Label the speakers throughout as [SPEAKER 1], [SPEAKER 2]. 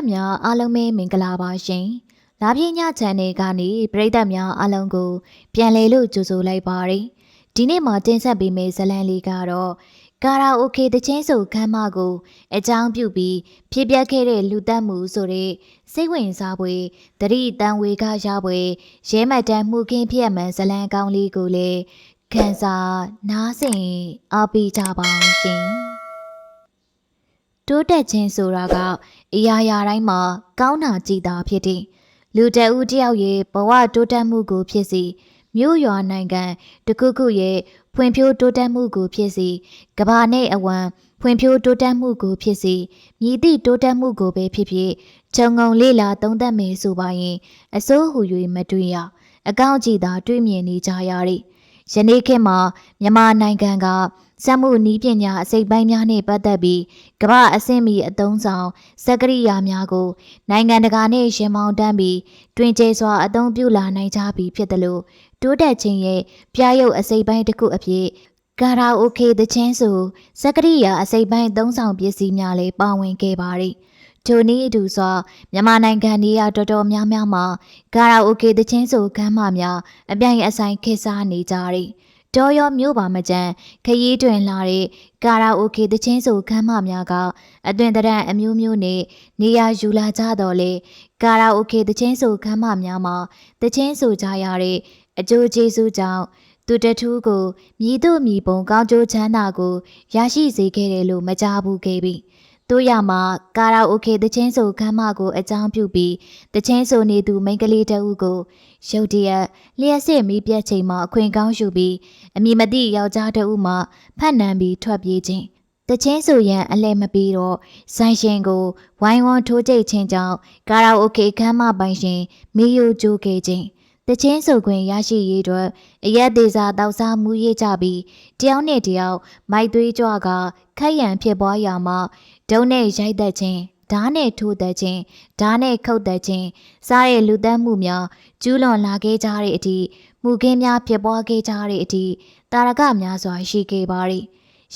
[SPEAKER 1] တ်များအားလုံးပဲမင်္ဂလာပါရှင်။လာပြင်းည channel ကနေပရိသတ်များအားလုံးကို ပြန်လည်လို့ကြိုဆိုလိုက်ပါရစေ။ဒီနေ့မှာတင်ဆက်ပေးမယ့်ဇာတ်လမ်းလေးကတော့ကာရာအိုကေတချင်းဆိုခမ်းမကို အကြောင်းပြုပြီးဖြစ်ပျက်ခဲ့တဲ့လူတက်မှုဆိုတဲ့စိတ်ဝင်စားဖွယ်တတိတန်ဝေကရဖွယ်ရဲမှတ်တမ်းမှုကင်းဖြစ်မှန်ဇာတ်လမ်းကောင်းလေးကိုလည်းခန်းစားနားဆင်အားပေးကြပါအောင်ရှင်။ တိုးတက်ခြင်းဆိုတာကအရာရာတိုင်းမှာကောင်းတာကြည်တာဖြစ်တဲ့လူတအူးတယောက်ရဲ့ဘဝတိုးတက်မှုကိုဖြစ်စီမြို့ရွာနိုင်ငံတစ်ခုခုရဲ့ဖွံ့ဖြိုးတိုးတက်မှုကိုဖြစ်စီကဘာနဲ့အဝံဖွံ့ဖြိုးတိုးတက်မှုကိုဖြစ်စီမြည်သည့်တိုးတက်မှုကိုပဲဖြစ်ဖြစ်ခြုံငုံလေးလာသုံးသပ်မယ်ဆိုပါရင်အစိုးဟူ၍မတွေ့ရအကောင့်ကြည်သာတွေ့မြင်နေကြရတဲ့ယနေ့ခေတ်မှာမြန်မာနိုင်ငံက စက်မှုနီးပညာအစိပ်ပိုင်းများနဲ့ပတ်သက်ပြီးကမ္ဘာအဆင့်မီအသုံးဆောင်စက်ကရိယာများကို နိုင်ငံတကာနဲ့ရှင်မောင်းတန်းပြီးတွင်ကျဲစွာအသုံးပြုလာနိုင်ကြပြီဖြစ်တယ်လို့တိုးတက်ခြင်းရဲ့ပြရုပ်အစိပ်ပိုင်းတစ်ခုအဖြစ်ကာရာအိုကေသချင်းဆိုစက်ကရိယာအစိပ်ပိုင်းသုံးဆောင်ပစ္စည်းများလည်းပါဝင်ခဲ့ပါတယ်။ထိုနည်းအတူစွာမြန်မာနိုင်ငံနေရာတော်တော်များများမှာကာရာအိုကေသချင်းဆိုခမ်းမများအပြိုင်အဆိုင်ခေတ်စားနေကြတယ်။ တော်ရောမြို့ပါမကြမ်းခရီးတွင်လာတဲ့ကာရာအိုကေသချင်းဆိုခမ်းမများကအသွင်သဏ္ဍာန်အမျိုးမျိုးနဲ့နေရာယူလာကြတော့လေကာရာအိုကေသချင်းဆိုခမ်းမများမှာသချင်းဆိုကြရတဲ့အကျိုးကျေးဇူးကြောင့်သူတထူးကိုမြည်သူမြည်ပုံကောင်းကျိုးချမ်းသာကိုရရှိစေခဲ့တယ်လို့မကြားဘူးခဲ့ပြီ။ တို့ရမှာကာရာအိုကေသချင်းဆိုခမ်းမကိုအကြောင်းပြုပြီးသချင်းဆိုနေသူမိန်းကလေးတဦးကိုရုတ်တရက်လျှက်စစ်မီးပြတ်ချိန်မှာအခွင့်ကောင်းယူပြီးအမည်မသိယောက်ျားတဦးမှဖတ်နမ်းပြီးထွက်ပြေးခြင်းတချင်းဆိုရန်အလဲမပြီးတော့ဆိုင်ရှင်ကိုဝိုင်းဝန်းထိုးကြိတ်ခြင်းကြောင့်ကာရာအိုကေခမ်းမပိုင်ရှင်မီယိုဂျိုခဲ့ခြင်းတချင်းဆိုခွင့်ရရှိရေးအတွက်အရက်သေးစာတောက်စားမှုရေးကြပြီးတယောက်နဲ့တယောက်မိုက်သွေးကြွကခက်ရန်ဖြစ်ပွားရာမှာ ဒုံနဲ့ရိုက်သက်ခြင်းဓာတ်နဲ့ထိုးသက်ခြင်းဓာတ်နဲ့ခုတ်သက်ခြင်းစားတဲ့လူသက်မှုများကျူးလွန်လာခဲ့ကြတဲ့အထိမှုခင်းများဖြစ်ပွားခဲ့ကြတဲ့အထိတာရကများစွာရှိခဲ့ပါသည်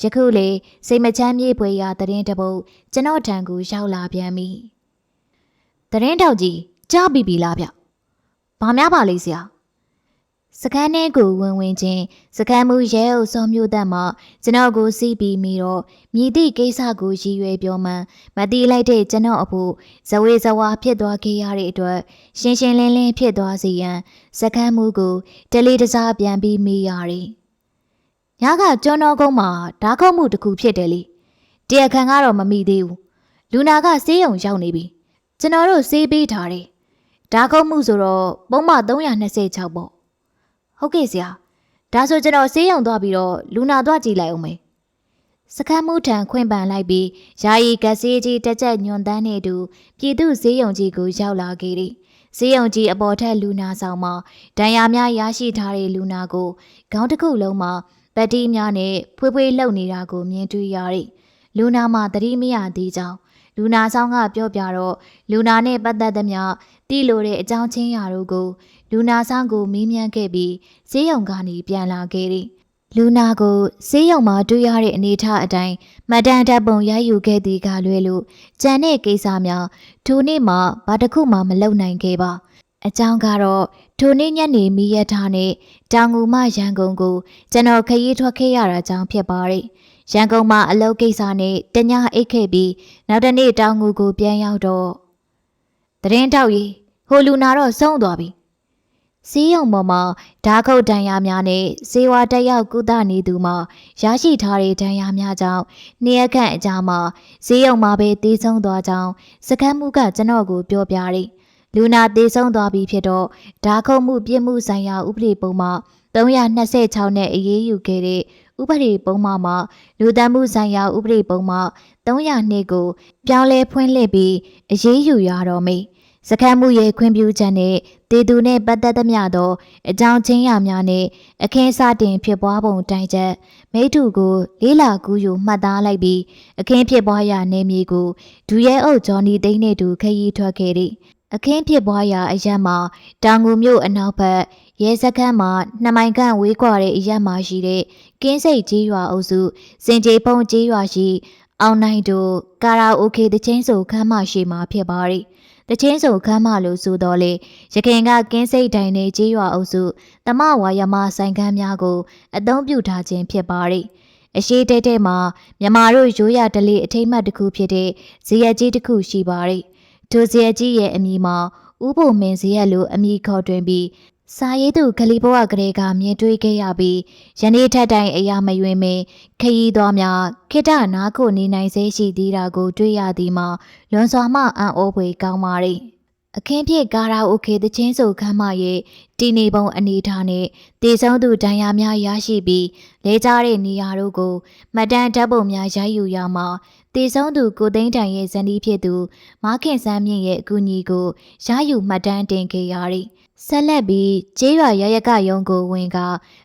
[SPEAKER 1] ယခုလေစိတ်မချမ်းမြေ့ဖွယ်ရာသတင်းတစ်ပုဒ်ကျွန်တော်ထံကိုရောက်လာပြန်ပြီသတင်းတောက်ကြီးကြားပြီပြီလားဗျဘာများပါလိမ့်ဆရာ စကန်းထဲကိုဝင်ဝင်ချင်းစကန်းမှုရဲအုပ်စောမျိုးသက်မှကျွန်တော်ကိုစီးပြီးမိတော့မြည်သည့်ကိစ္စကိုရည်ရွယ်ပြောမှန်းမတိလိုက်တဲ့ကျွန်တော်အဖို့ဇဝေဇဝါဖြစ်သွားခဲ့ရတဲ့အတွက်ရှင်းရှင်းလင်းလင်းဖြစ်သွားစေရန်စကန်းမှုကိုတလေးတစားပြန်ပြီးမိရတယ်။ညကကျွန်းတော်ကုန်းမှာဓာခုတ်မှုတစ်ခုဖြစ်တယ်လေ။တရားခံကတော့မမိသေးဘူး။လူနာကဆေးရုံရောက်နေပြီ။ကျွန်တော်တို့ဆေးပေးထားတယ်။ဓာခုတ်မှုဆိုတော့ပုံမှန်326ပေါ့။ ဟုတ်ကဲ့ဆရာ။ဒါဆိုကျွန်တော်ဆေးရုံသွားပြီးတော့လူနာသွားကြည့်လိုက်အောင်မယ်။စခန်းမှုထံခွင့်ပန်လိုက်ပြီးယာယီကဆေးကြီးတက်ကြညွန်တန်းနေတူပြည်သူဈေးရုံကြီးကိုရောက်လာခဲ့သည်။ဈေးရုံကြီးအပေါ်ထက်လူနာဆောင်မှာဒဏ်ရာများရရှိထားတဲ့လူနာကိုခေါင်းတစ်ခုလုံးမှာပတ်တီးများနဲ့ဖွေးဖွေးလှုပ်နေတာကိုမြင်တွေ့ရသည်။လူနာမှာသတိမရသေးကြောင်း လူနာဆောင်ကပြောပြတော့လူနာနဲ့ပတ်သက်သမျှတီးလိုတဲ့အကြောင်းချင်းရာတို့ကို လူနာဆောင်ကိုမေးမြန်းခဲ့ပြီးဈေးရုံကနေပြန်လာခဲ့သည်။လူနာကိုဈေးရုံမှာတွေ့ရတဲ့အနေအထားအတိုင်းမတန်တပ်ပုံရယူခဲ့သည်ကလွဲလို့ကြံတဲ့ကိစ္စများထိုနေ့မှဘာတစ်ခုမှမလုပ်နိုင်ခဲ့ပါအကြောင်းကတော့ထိုနေ့ညနေမီးရထားနဲ့တောင်ငူမရန်ကုန်ကိုကျွန်တော်ခရီးထွက်ခဲ့ရတာကြောင့်ဖြစ်ပါတယ် ရန်ကုန်မှာအလုပ်ကိစ္စနဲ့တညအိတ်ခဲ့ပြီးနောက်တနေ့တောင်ငူကိုပြန်ရောက်တော့တရင်တောက်ကြီးဟိုလူနာတော့ဆုံးသွားပြီစီးရုံပေါ်မှာဓာခုတ်ဒဏ်ရာများနဲ့ဇေဝတက်ရောက်ကုသနေသူမှာရရှိထားတဲ့ဒဏ်ရာများကြောင့်နေရခန့်အကြမှာဈေးရုံမှာပဲတည်ဆုံးသွားကြောင်းစကမ်းမှုကကျွန်တော်ကိုပြောပြတယ်လူနာတည်ဆုံးသွားပြီဖြစ်တော့ဓာခုတ်မှုပြစ်မှုဆိုင်ရာဥပဒေပုံမှာ 326နဲ့အရေးယူခဲ့တဲ့ဥပဒေပုံမှာမှလူသတ်မှုဆိုင်ရာဥပဒေပုံမှာ302ကို ပြောင်းလဲဖွင့်လှစ်ပြီးအရေးယူရတော့မေစကမ်းမှုရဲ့ခွင့်ပြုချက်နဲ့တည်သူနဲ့ပတ်သက်သမျှသောအကြောင်းချင်းရာများနဲ့အခင်းစတင်ဖြစ်ပွားပုံတိုင်ချက်မိထုကိုလေးလာကူးယူမှတ်သားလိုက်ပြီးအခင်းဖြစ်ပွားရာနေမြေကိုဒူရဲအုပ်ဂျော်နီသိန်းနဲ့တူခရီးထွက်ခဲ့သည် အခင်းဖြစ်ပွားရာအရက်မှာတောင်ငူမြို့အနောက်ဘက်ရဲစခန်းမှာနှစ်မိုင်ခန့်ဝေးကွာတဲ့အရက်မှာရှိတဲ့ကင်းစိတ်ကြီးရွာအုပ်စုစင်ကြေဖုံကြီးရွာရှိအောင်နိုင်တို့ကာရာအိုကေတချင်းဆိုခမ်းမရှိမှာဖြစ်ပါရီတချင်းဆိုခမ်းမလို့ဆိုတော့လေရခင်ကကင်းစိတ်တိုင်နေကြေးရွာအုပ်စုတမဝါယမဆိုင်ခန်းများကိုအသုံးပြုထားခြင်းဖြစ်ပါရီအရှိတဲတဲမှာမြမာတို့ရိုးရဒလေးအထိမ့်မှတ်တစ်ခုဖြစ်တဲ့ဇေယျကြီးတစ်ခုရှိပါရီ ဒိုဇေယျကြီးရဲ့အမည်မှာဥပုံမင်းဇေယျလို့အမည်ခေါ်တွင်ပြီးစာရေးသူဂလီဘဝကလေးကမြင်တွေ့ခဲ့ရပြီးယနေ့ထက်တိုင်အရာမယွင်မင်းခရီးသွားများခိတ္တနာခုနေနိုင်စေရှိသေးတာကို တွေ့ရသည်မှာလွန်စွာမှအံ့ဩဖွယ်ကောင်းပါ၏အခင်းဖြစ်ကာရာအိုကေတချင်းဆိုခမ်းမရဲ့တီနေပုံအနေထားနဲ့တေဆုံးသူဒဏ်ရာများရရှိပြီးလဲကြတဲ့နေရာတို့ကိုမှတ်တမ်းဓာတ်ပုံများရိုက်ယူရမှာ တေဆုံးသူကိုသိန်းတိုင်ရဲ့ဇနီးဖြစ်သူမားခင်စန်းမြင့်ရဲ့အကူအညီကိုရယူမှတ်တမ်းတင်ခဲ့ရသည်ဆက်လက်ပြီးကျေးရွာရရကရုံကိုဝင်က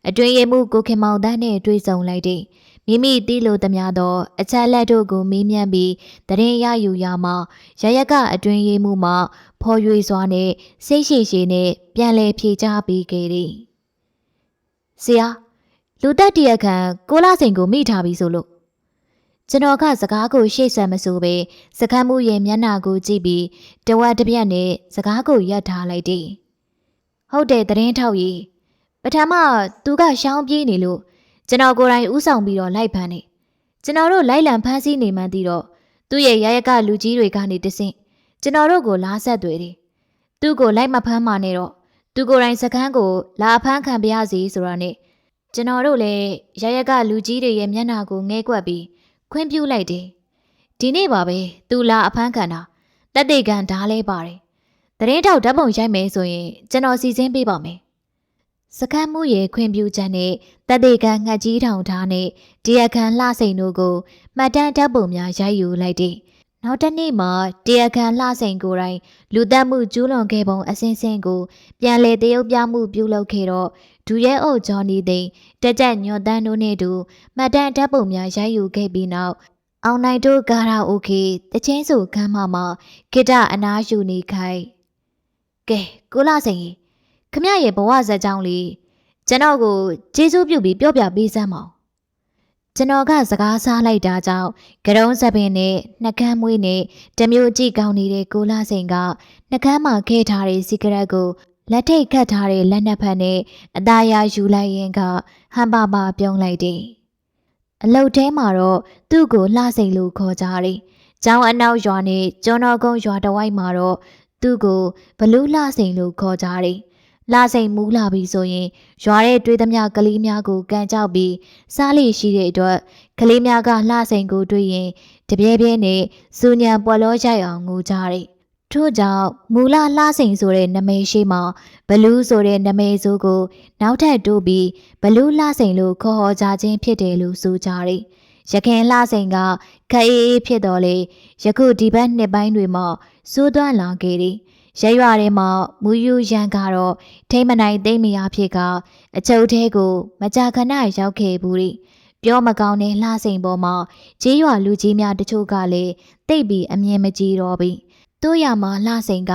[SPEAKER 1] အတွင်ရမှုကိုခင်မောင်တန်းနဲ့တွေ့ဆုံလိုက်သည်မိမိတီးလို့သမျှသောအချက်လက်တို့ကိုမေးမြန်းပြီးတရင်ရယူရမှာရရကအတွင်ရမှုမှဖော်ရွေစွာနဲ့စိတ်ရှိရှိနဲ့ပြန်လည်ဖြေချပေးခဲ့သည်ဆရာလူတက်တရခန်ကိုလာစိန်ကိုမိထားပြီဆိုလို့ ကျွန်တော်ကစကားကိုရှေ့ဆက်မဆိုပဲစကမ်းမှုရဲ့မျက်နှာကိုကြည့်ပြီးတဝက်တစ်ပြက်နဲ့စကားကိုရပ်ထားလိုက်သည်ဟုတ်တယ်တရင်ထောက်ကြီးပထမသူကရှောင်းပြေးနေလို့ကျွန်တော်ကိုယ်တိုင်ဥဆောင်ပြီးတော့လိုက်ဖမ်းနေကျွန်တော်တို့လိုက်လံဖမ်းဆီးနေမှန်းသိတော့သူ့ရဲ့ရရကလူကြီးတွေကနေတဆင့်ကျွန်တော်တို့ကိုလာဆက်သွေတယ်သူ့ကိုလိုက်မဖမ်းမှနဲ့တော့သူကိုယ်တိုင်စကမ်းကိုလာဖမ်းခံပါရစီဆိုတာနဲ့ကျွန်တော်တို့လည်းရရကလူကြီးတွေရဲ့မျက်နှာကိုငဲကွက်ပြီး ခွင့်ပြုလိုက်တယ်ဒီနေ့ပါပဲသူလာအဖမ်းခံတာတက်တေကန်ဓားလဲပါတယ်တရင်ထောက်ဓာတ်ပုံရိုက်မယ်ဆိုရင်ကျွန်တော်စီစဉ်ပေးပါမယ်စကမ်းမှုရဲ့ခွင့်ပြုချက်နဲ့တက်တေကန်ငှက်ကြီးထောင်ထားနဲ့တရားခံလှစိန်တို့ကိုမှတ်တမ်းဓာတ်ပုံများရိုက်ယူလိုက်တယ် နောက်တစ်နေ့မှာတရားခံလှစိန်ကိုယ်တိုင်လူသက်မှုကျူးလွန်ခဲ့ပုံအစင်းစင်းကို ပြန်လည်တရုပ်ပြမှုပြုလုပ်ခဲ့တော့ဒူရဲအုပ်ဂျော်နီသိန်းတက်ကြက်ညွန်တန်းတို့နဲ့တူမှတ်တမ်းဓာတ်ပုံများရိုက်ယူခဲ့ပြီးနောက်အောင်နိုင်တို့ကာရာအိုကေတချင်းစုခမ်းမမှာခိတအနာယူနေခိုင်ကဲကိုလာစိန်ကြီးခမရဲ့ဘဝဇက်ကြောင်းလေးကျွန်တော်ကိုကျေးဇူးပြုပြီးပြောပြပေးစမ်းပါဦး ကျွန်တော်ကစကားစားလိုက်တာကြောင့်ကရုံးစပင်နဲ့နှကမ်းမွေးနဲ့တမျိုးကြည့်ကောင်းနေတဲ့ကိုလာစိန်ကနှကမ်းမှာခဲထားတဲ့စီကရက်ကိုလက်ထိတ်ခတ်ထားတဲ့လက်နက်ဖက်နဲ့အသားရယူလိုက်ရင်ကဟန်ပါပါပြုံးလိုက်တယ်။အလုတ်ထဲမှာတော့သူ့ကိုလှစိန်လို့ခေါ်ကြတယ်။ကျောင်းအနောက်ရွာနဲ့ကျွန်းတော်ကုန်းရွာတဝိုက်မှာတော့သူ့ကိုဘလူးလှစိန်လို့ခေါ်ကြတယ်။ လှစိန်မူးလာပြီဆိုရင်ရွာတဲ့တွေးသမျှကလေးများကိုကန်ကြောက်ပြီးစားလိရှိတဲ့အတွက်ကလေးများကလှစိန်ကိုတွေးရင်တပြဲပြဲနဲ့စူညံပွက်လောရိုက်အောင်ငိုကြတယ်။ထို့ကြောင့်မူလလှစိန်ဆိုတဲ့နာမည်ရှိမှဘလူးဆိုတဲ့နာမည်ဆိုကို နောက်ထပ်တိုးပြီးဘလူးလှစိန်လို့ခေါ်ဟောကြခြင်းဖြစ်တယ်လို့ဆိုကြတယ်။ရခင်လှစိန်ကခအေးအေးဖြစ်တော်လေယခုဒီဘက်နှစ်ပိုင်းတွေမှာစိုးသွမ်းလာခဲ့တယ်။ ရရွာထဲမှာမူယူရန်ကတော့ထိမ့်မနိုင်သိမ့်မရဖြစ်ကအချုပ်ထဲကိုမကြာခဏရောက်ခဲ့ဘူးလေ။ပြောမကောင်းတဲ့လှစိန်ပေါ်မှာကြေးရွာလူကြီးများတချို့ကလည်းတိတ်ပြီးအမြင်မကြည့်တော့ဘူး။တို့ရမှာလှစိန်က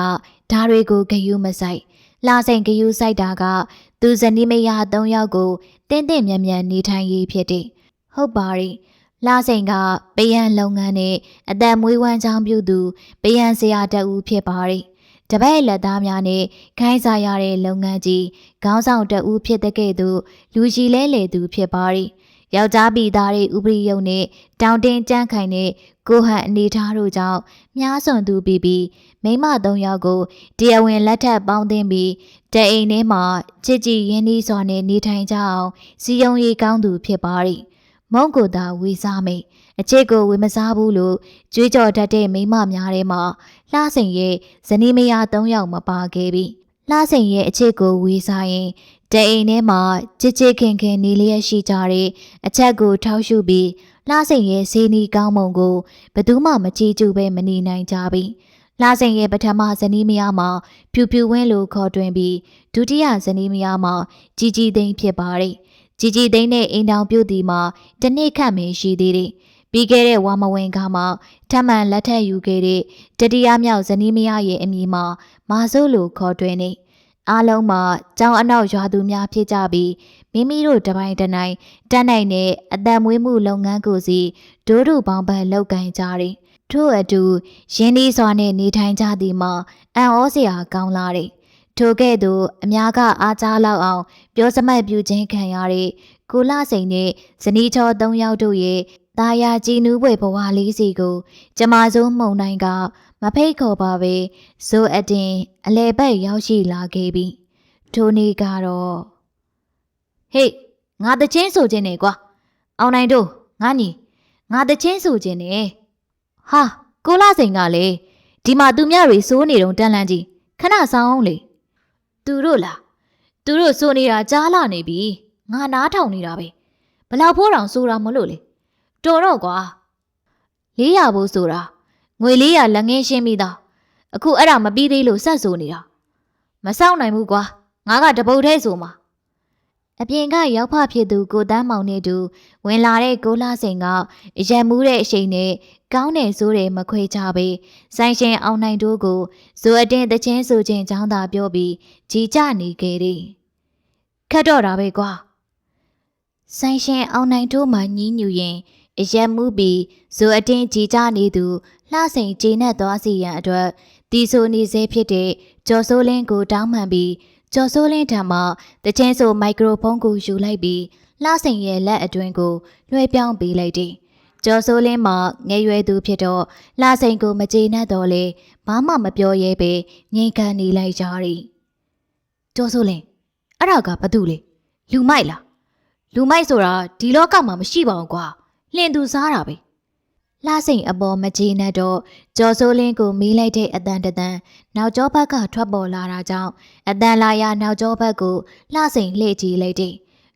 [SPEAKER 1] ဓာတွေကိုဂယုမဆိုင်လှစိန်ဂယုဆိုင်တာက သူဇနီးမယား၃ယောက်ကိုတင်းတင်းမြတ်မြတ်နေထိုင်ရေးဖြစ်တယ်။ဟုတ်ပါရဲ့။လာစိန်ကပယံလုပ်ငန်းနဲ့အသက်မွေးဝမ်းကြောင်းပြုသူပယံဆရာတဦးဖြစ်ပါရဲ့။ တပည့်လက်သားများနဲ့ခိုင်းစားရတဲ့လုပ်ငန်းကြီးခေါင်းဆောင်တဦးဖြစ်တဲ့ကဲ့သို့လူကြီးလဲလေသူဖြစ်ပါရဲ့။ယောက်ျားပြည်သားတွေဥပရိယုံနဲ့တောင်တင်ကြမ်းခိုင်တဲ့ကိုဟန်အနေထားတို့ကြောင့်မြားစွန်သူပြီးပြီးမိမ၃ယောက်ကိုတရားဝင်လက်ထပ်ပေါင်းသင်းပြီးတအိမ်ထဲမှာချစ်ကြည်ရင်းနှီးစွာနဲ့နေထိုင်ကြအောင်စီယုံရေးကောင်းသူဖြစ်ပါ၏မုံကိုသာဝေစားမိတ် အချစ်ကိုဝေမစားဘူးလို့ကြွေးကြော်တတ်တဲ့မိမများထဲမှာလှစိန်ရဲ့ဇနီးမယား၃ယောက်မပါခဲ့ပြီလှစိန်ရဲ့အချစ်ကိုဝေစားရင်တအိမ်ထဲမှာချစ်ချစ်ခင်ခင်နေလျက်ရှိကြတဲ့အချက်ကိုထောက်ရှုပြီးလှစိန်ရဲ့ဇေနီကောင်းမုံကိုဘယ်သူမှမကြည့်ကြည့်ပဲမနေနိုင်ကြပြီလာစိန်ရဲ့ပထမဇနီးမယားမှာဖြူဖြူဝင်းလိုခေါ်တွင်ပြီးဒုတိယဇနီးမယားမှာជីជីသိန်းဖြစ်ပါတယ်။ជីជីသိန်းနဲ့အိမ်တောင်ပြုတ်ဒီမှာတနစ်ခန့်မင်းရှိသေးတယ်။ ပြီးခဲ့တဲ့ဝါမဝင်ကမှာထပ်မံလက်ထပ်ယူခဲ့တဲ့တတိယမြောက်ဇနီးမယားရဲ့အမည်မှာမာစိုးလိုခေါ်တွင်နေအားလုံးမှာကြောင်အနောက်ရွာသူများဖြစ်ကြပြီးမိမိတို့တပိုင်းတစ်နိုင်တက်နိုင်တဲ့အတံမွေးမှုလုပ်ငန်းကိုစီဒိုးတို့ပေါင်းပန်လုပ်ကင်ကြတယ်။ထို့အတူရင်းနှီးစွာနဲ့နေထိုင်ကြသည်မှာအံ့ဩစရာကောင်းလာတယ်။ထိုကဲ့သို့အများကအားကြားလောက်အောင် ပြောစမှတ်ပြုခြင်းခံရတဲ့ကိုလစိန်နဲ့ဇနီးချော၃ယောက်တို့ရဲ့ တာယာကြည်နူးပွဲဘဝလေးစီကိုကျမစိုးမှုန်နိုင်ကမဖိတ်ခေါ်ပါပဲဇိုအတင်အလဲဘက်ရောက်ရှိလာခဲ့ပြီထိုနေ့ကတော့ဟေးငါတချင်းဆိုခြင်းနေကွာအောင်နိုင်တို့ငါညီငါတချင်းဆိုခြင်းနေဟာကိုလာစိန်ကလေဒီမှာသူမြတွေစိုးနေတော့တန်လန်းကြီးခဏဆောင်အောင်လေသူတို့လားသူတို့စိုးနေတာကြားလာနေပြီငါနားထောင်နေတာပဲဘလောက်ဖိုးတောင်စိုးတာမလို့လေ တော်တော့ကွာ400ဘိုးဆိုတာငွေ400လက်ငင်းရှင်းပြီးသားအခုအဲ့ဒါမပြီးသေးလို့ဆက်ဆိုနေတာမစောင့်နိုင်ဘူးကွာငါကတပုတ်ထဲဆိုမှာအပြင်ကရောက်ဖဖြစ်သူကိုတန်းမောင်နဲ့တူဝင်လာတဲ့ကိုလာစိန်ကအရံမူးတဲ့အရှိန်နဲ့ကောင်းတဲ့ဆိုးတယ်မခွေချပေဆိုင်ရှင်အောင်နိုင်တို့ကိုဇိုအတင်းတချင်းဆိုခြင်းចောင်းသာပြောပြီးကြီးကြနေခဲ့တယ်ခတ်တော့တာပဲကွာဆိုင်ရှင်အောင်နိုင်တို့မှညင်းညူရင် အရံမူးပြီးဇိုအတင်းကြီးကြနေသူလှစိန်ကျေနပ်သွားစီရန်အတွက်တီဆိုနေစေဖြစ်တဲ့ကျော်စိုးလင်းကိုတောင်းပန်ပြီးကျော်စိုးလင်းထံမှတချင်းဆိုမိုက်ခရိုဖုန်းကိုယူလိုက်ပြီးလှစိန်ရဲ့လက်အတွင်းကိုလွှဲပြောင်းပေးလိုက်တယ်။ကျော်စိုးလင်းမှငယ်ရွယ်သူဖြစ်တော့လှစိန်ကိုမကျေနပ်တော့လေဘာမှမပြောရဲပဲငြိမ်ခံနေလိုက်ကြတယ်။ကျော်စိုးလင်းအဲ့ဒါကဘာတူလဲလူမိုက်လားလူမိုက်ဆိုတာဒီလောကမှာမရှိပါဘူးကွာ လင်သူစားတာပဲလှစိန်အပေါ်မကျေနပ်တော့ကျော်စိုးလင်းကိုမေးလိုက်တဲ့အတန်တန်နောက်ကျောဘက်ကထွက်ပေါ်လာတာကြောင့်အတန်လာရနောက်ကျောဘက်ကိုလှစိန်လှည့်ကြည့်လိုက်တယ်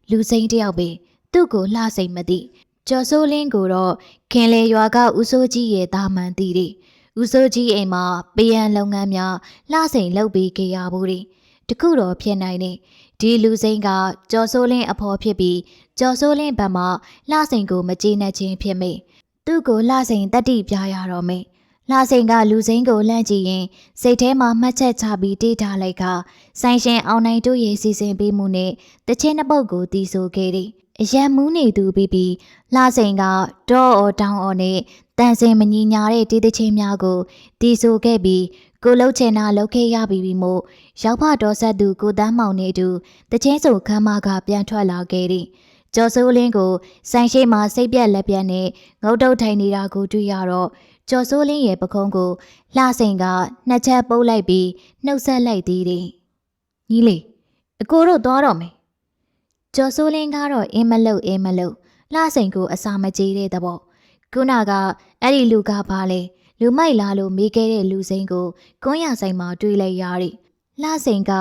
[SPEAKER 1] လူစိန်တယောက်ပဲသူ့ကိုလှစိန်မသိကျော်စိုးလင်းကိုတော့ခင်လေရွာကဦးစိုးကြီးရဲ့တာမန်တီတယ်ဦးစိုးကြီးအိမ်မှာပယံလုပ်ငန်းများလှစိန်လုပ်ပြီးကြရဘူးတယ်တခုတော့ဖြစ်နိုင်တယ် ဒီလူစိန်ကကျော်စိုးလင်းအဖော်ဖြစ်ပြီးကျော်စိုးလင်းဘက်မှလှစိန်ကိုမကျေနပ်ခြင်းဖြစ်မိသူ့ကိုလှစိန်တတိပြရတော့မိလှစိန်ကလူစိန်ကိုလှမ်းကြည့်ရင်စိတ်ထဲမှာမှတ်ချက်ချပြီးတေးထားလိုက်ကဆိုင်ရှင်အောင်နိုင်တို့ရဲ့စီစဉ်ပေးမှုနဲ့တချင်းနှစ်ပုတ်ကိုတီးဆိုခဲ့တယ်အရန်မူးနေသူပြီးပြီးလှစိန်ကဒေါ်အော်တောင်းအော်နဲ့တန်စင်မညီညာတဲ့တေးတချင်းများကိုတီးဆိုခဲ့ပြီး ကိုလှုပ်ချင်တာလှုပ်ခဲ့ရပြီမို့ရောက်ဖတော်ဆက်သူကိုတန်းမောင်နေတူတချင်းစုခမ်းမကပြန်ထွက်လာခဲ့သည်ကျော်စိုးလင်းကိုဆိုင်ရှိမှစိတ်ပြက်လက်ပြက်နဲ့ငုတ်တုတ်ထိုင်နေတာကိုတွေ့ရတော့ကျော်စိုးလင်းရဲ့ပခုံးကိုလှစိန်ကနှစ်ချက်ပုတ်လိုက်ပြီးနှုတ်ဆက်လိုက်သေးတယ်ညီလေးအကိုတို့သွားတော့မယ်ကျော်စိုးလင်းကတော့အင်းမလုတ်အင်းမလုတ်လှစိန်ကိုအစာမကြေးတဲ့သဘောခုနကအဲ့ဒီလူကဘာလဲ လူမိုက်လာလို့မေးခဲ့တဲ့လူစိန်ကိုကွန်းရဆိုင်မှာတွေ့လိုက်ရသည်လှစိန်က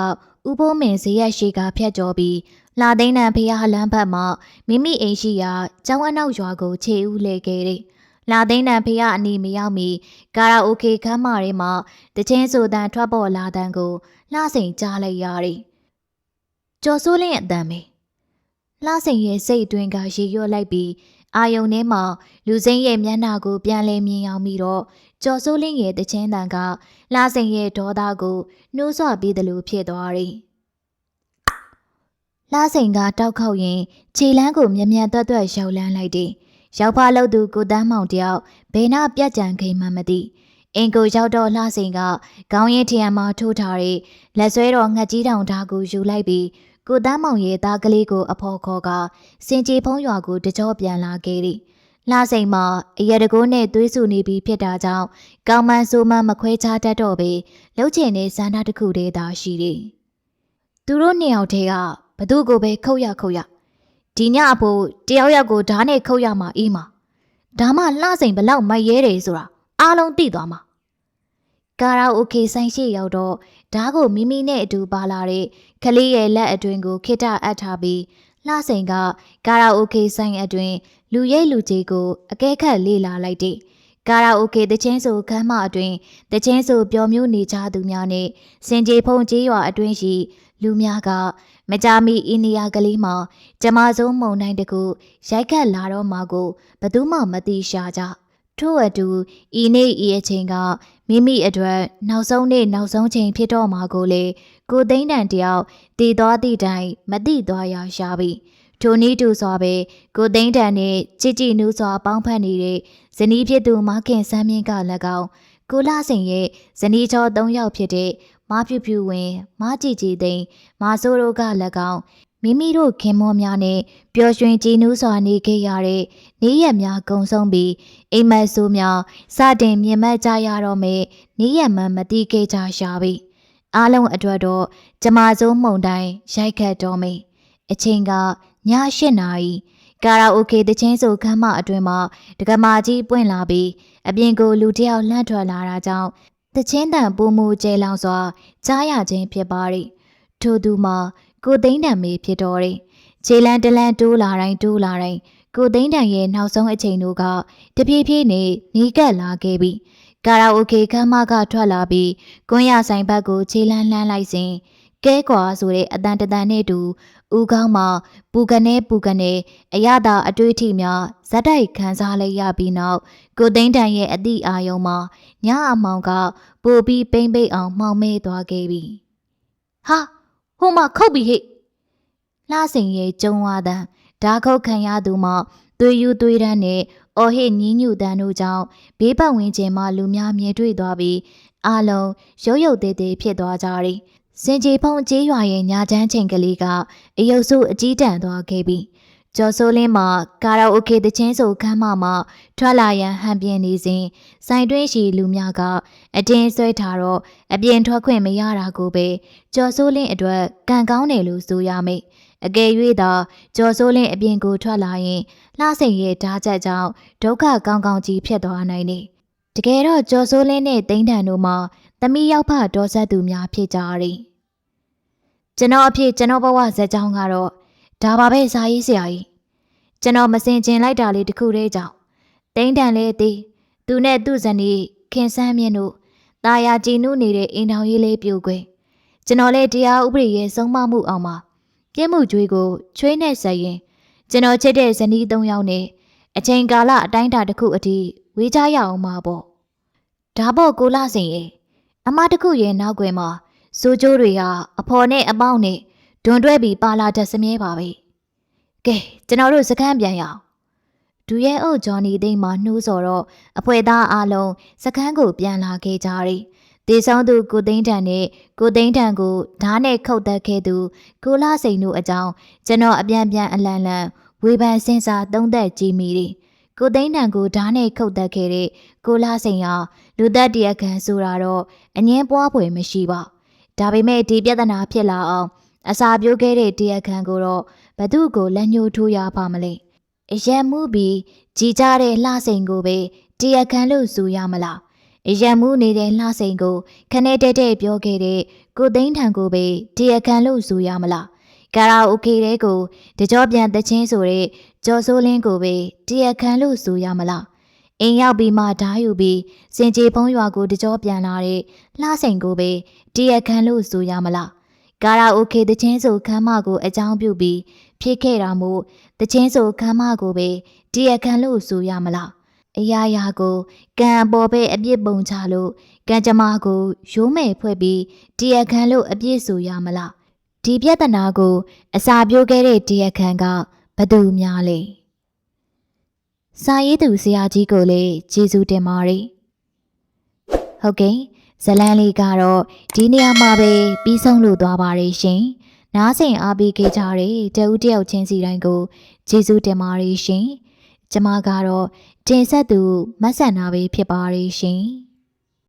[SPEAKER 1] ဥပိုးမင်ဇေယျရှိကဖြတ်ကျော်ပြီးလာသိန်းနံဖះလမ်းဘက်မှမိမိအိမ်ရှိရာကျောင်းအနောက်ရွာကိုခြေဦးလဲခဲ့တယ်လာသိန်းနံဖះအနီးမရောက်မီကာရာအိုကေခမ်းမထဲမှာတချင်းဆိုတန်ထွက်ပေါ်လာတန်ကိုလှစိန်ကြားလိုက်ရတယ်ကျော်စိုးလင်းအတန်ပဲလှစိန်ရဲ့စိတ်အတွင်းကရေရွတ်လိုက်ပြီးအာယုံထဲမှာလူစိမ်းရဲ့မျက်နှာကိုပြန်လဲမြင်အောင်ပြီးတော့ ကျော်စိုးလင်းရဲ့တချင်းတန်ကလှစိန်ရဲ့ဒေါသကိုနှိုးဆွပြီးတယ်လို့ဖြစ်သွားတယ်။လှစိန်ကတောက်ခေါက်ရင်ခြေလန်းကိုမြ мян တွတ်တွတ်ရောက်လန်းလိုက်တယ်။ရောက်ဖလို့သူကိုတန်းမောင်တယောက်ဘယ်နာပြက်ကြံခိန်မှမသိ။အင်ကိုရောက်တော့လှစိန်ကခေါင်းရင်းထရံမှာထိုးထားတဲ့လက်ဆွဲတော်ငှက်ကြီးတောင်ဓာကိုယူလိုက်ပြီးကိုတန်းမောင်ရဲ့သားကလေးကိုအဖော်ခေါ်ကစင်ကြီးဖုံးရွာကိုတကြောပြန်လာခဲ့သည်။ လှစိန်မှာအရတကိုးနဲ့သွေးဆူနေပြီးဖြစ်တာကြောင့်ကောင်းမန်းဆိုးမန်းမခွဲခြားတတ်တော့ပေလှုပ်ချင်တဲ့ဇန္တာတစ်ခုတည်းသာရှိတယ်။သူတို့နှစ်ယောက်တည်းကဘသူ့ကိုပဲခုတ်ရခုတ်ရဒီညအဖို့တယောက်ယောက်ကိုဓာတ်နဲ့ခုတ်ရမှာအေးမှာဒါမှလှစိန်ဘလောက်မိုက်ရဲတယ်ဆိုတာအားလုံးသိသွားမှာကာရာအိုကေဆိုင်ရှိရောက်တော့ဓားကိုမိမိနဲ့အတူပါလာတဲ့ကလေးရဲ့လက်အတွင်းကိုခိတအပ်ထားပြီး လှစိန်ကကာရာအိုကေဆိုင်အတွင်းလူရိတ်လူကြီးကိုအကဲခတ်လေ့လာလိုက်တဲ့ကာရာအိုကေတချင်းဆိုခမ်းမအတွင်းတချင်းဆိုပျော်မျိုးနေကြသူများနဲ့စင်ကြီးဖုန်ကြီးရွာအတွင်းရှိလူများကမကြမီအိန္ဒိယကလေးမှာကျမဆုံးမုံတိုင်းတကူရိုက်ခတ်လာတော့မှကိုဘသူမှမသိရှာကြထို့အတူဤနေ့ဤအချိန်ကမိမိအတွက်နောက်ဆုံးနေ့နောက်ဆုံးချိန်ဖြစ်တော့မှာကိုလေ ကိုသိန်းတန်တယောက်တည်သွားသည့်တိုင်မတိသွားရရှာပြီထိုနည်းတူစွာပဲကိုသိန်းတန်နှင့်ကြည်ကြည်နူးစွာပေါင်းဖက်နေတဲ့ဇနီးဖြစ်သူမခင်စမ်းမြင့်က၎င်းကိုလာစင်ရဲ့ဇနီးချော၃ယောက်ဖြစ်တဲ့မဖြူဖြူဝင်းမကြည်ကြည်သိန်းမဆိုးတို့က၎င်းမိမိတို့ခင်မောများနဲ့ပျော်ရွှင်ကြည်နူးစွာနေခဲ့ရတဲ့နေ့ရက်များကုံဆုံးပြီးအိမ်မက်ဆိုးများစတင်မြင်မကြရတော့မယ်နေ့ရက်မှမတိခဲ့ကြရှာပြီ အားလုံးအတွက်တော့ကျမစိုးမှုန်တိုင်းရိုက်ခတ်တော်မယ်အချိန်ကည၈နာရီကာရာအိုကေတချင်းဆိုခန်းမအတွင်မှာဒကမာကြီးပွင့်လာပြီးအပြင်ကိုလူတစ်ယောက်လှမ်းထွက်လာတာကြောင့်တချင်းတန်ပူမူကျဲလောင်စွာကြားရခြင်းဖြစ်ပါရီထို့သူမှာကိုသိန်းတံမေဖြစ်တော်ရီခြေလန်းတလန်းတိုးလာတိုင်းတိုးလာတိုင်းကိုသိန်းတံရဲ့နောက်ဆုံးအချိန်တို့ကတပြေးပြေးနဲ့နီးကပ်လာခဲ့ပြီး ကာရာအိုကေခန်းမကထွက်လာပြီးကွန်းရဆိုင်ဘက်ကိုခြေလန်းလှမ်းလိုက်စဉ်ကဲကွာဆိုတဲ့အတန်တတန်နဲ့တူဦးခေါင်းမှာပူကနေပူကနေအရသာအတွေ့အထိများဇက်တိုက်ခံစားလိုက်ရပြီးနောက်ကိုသိန်းတန်ရဲ့အသည့်အာယုံမှာညအမောင်ကပိုပြီးပိမ့်ပိတ်အောင်မှောင်မဲသွားခဲ့ပြီဟာဟိုမှာခုတ်ပြီဟိလှစင်ရဲ့ကျုံဝါတန်ဓာခုတ်ခံရသူမှသွေးယူသွေးတန်းနဲ့ အော်ဟစ်ညင်းညူတန်းတို့ကြောင့်ဘေးပတ်ဝန်းကျင်မှာလူများမြင်တွေ့သွားပြီးအားလုံးရုပ်ရုပ်သေးသေးဖြစ်သွားကြတယ်စင်ကြီးဖုံကြေးရွာရဲ့ညာချမ်းချိန်ကလေးကအယုတ်စုအကြီးတန်းသွားခဲ့ပြီကျော်စိုးလင်းမှာကာရာအိုကေတချင်းဆိုခန်းမမှာထွက်လာရန်ဟန်ပြင်းနေစဉ်စိုင်တွင်းရှိလူများကအတင်းဆွဲထားတော့အပြင်ထွက်ခွင့်မရတာကိုပဲကျော်စိုးလင်းအတွက်ကံကောင်းတယ်လို့ဆိုရမယ် အကယ်၍သာကျော်စိုးလင်းအပြင်ကိုထွက်လာရင်လှစိန်ရဲ့ဓာချက်ကြောင့်ဒုက္ခကောင်းကောင်းကြီးဖြစ်သွားနိုင်တယ်တကယ်တော့ကျော်စိုးလင်းနဲ့တိန်းတန်တို့မှာသမီးရောက်ဖတော်ဆက်သူများဖြစ်ကြတယ်ကျွန်တော်အဖြစ်ကျွန်တော်ဘဝဇက်ကြောင်းကတော့ဒါပါပဲစာရေးဆရာကြီးကျွန်တော်မစင်ကျင်လိုက်တာလေးတခုတည်းကြောင့်တိန်းတန်လေးသည်သူနဲ့သူ့ဇနီးခင်ဆန်းမြင့်တို့ตาယာကြည်နုနေတဲ့အိမ်ထောင်ရေးလေးပြိုခွေကျွန်တော်လည်းတရားဥပဒေရဲ့ဆုံးမမှုအောင်မှာ ပြင်းမှုကြွေးကိုချွေးနဲ့ဆက်ရင်ကျွန်တော်ချစ်တဲ့ဇနီး၃ယောက်နဲ့အချိန်ကာလအတိုင်းအတာတစ်ခုအထိဝေးကြရအောင်မှာပေါ့ဒါပေါ့ကိုလာစင်ရဲ့အမတစ်ခုရဲ့နောက်ွယ်မှာစိုးကျိုးတွေဟာအဖော်နဲ့အပေါင်းနဲ့ဒွန်တွဲပြီးပါလာတတ်စမြဲပါပဲကဲကျွန်တော်တို့စကန်းပြန်ရအောင်ဒူရဲ့အုပ်ဂျော်နီသိန်းမှာနှိုးဆော်တော့အဖွဲသားအလုံးစကန်းကိုပြန်လာခဲ့ကြတယ် တေဆောင်သူကိုသိန်းတန်နဲ့ကိုသိန်းတန်ကိုဓားနဲ့ခုတ်တက်ခဲ့သူကိုလာစိန်တို့အကြောင်းကျွန်တော်အပြန်ပြန်အလန်လန်ဝေဖန်စင်စာသုံးသက်ကြည့်မိတယ်ကိုသိန်းတန်ကိုဓားနဲ့ခုတ်တက်ခဲ့တဲ့ကိုလာစိန်ဟာလူသက်တရခံဆိုတာတော့အငင်းပွားဖွယ်မရှိပါဒါပေမဲ့ဒီပြဿနာဖြစ်လာအောင်အစာပြိုးခဲ့တဲ့တရားခံကိုတော့ဘသူ့ကိုလက်ညှိုးထိုးရပါမလဲအယံမှုပြီးကြည်ကြတဲ့လှစိန်ကိုပဲတရားခံလို့ဆိုရမလား အယံမှုနေတဲ့လှစိန်ကိုခနဲ့တက်တဲ့ပြောခဲ့တဲ့ကိုသိန်းထံကိုပဲတရားခံလို့ဆိုရမလားကာရာအိုကေတဲ့ကိုတကြောပြန်တချင်းဆိုတဲ့ကြော်စိုးလင်းကိုပဲတရားခံလို့ဆိုရမလားအိမ်ရောက်ပြီးမှဓာယူပြီးစင်ကြေဖုံးရွာကိုတကြောပြန်လာတဲ့လှစိန်ကိုပဲတရားခံလို့ဆိုရမလားကာရာအိုကေတချင်းဆိုခမ်းမကိုအကြောင်းပြုပြီးဖြစ်ခဲ့တာမို့တချင်းဆိုခမ်းမကိုပဲတရားခံလို့ဆိုရမလား အရာရာကိုကံအပေါ်ပဲအပြစ်ပုံချလို့ကံကြမ္မာကိုရိုးမဲ့ဖွဲ့ပြီးတရားခံလို့အပြစ်ဆိုရမလားဒီပြဿနာကို အစာပြိုးခဲ့တဲ့တရားခံကဘသူများလဲစာရေးသူဆရာကြီးကိုလည်းကျေးဇူးတင်ပါတယ်ဟုတ်ကဲ့ဇလန်းလေးကတော့ဒီနေရာမှာပဲပြီးဆုံးလို့သွားပါတယ်ရှင်။နားဆင်အားပေးခဲ့ကြတဲ့တဦးတယောက်ချင်းစီတိုင်းကိုကျေးဇူးတင်ပါတယ်ရှင်။ကျမကတော့ တင်ဆက်သူမဆန်နာပဲဖြစ်ပါတယ်ရှင်။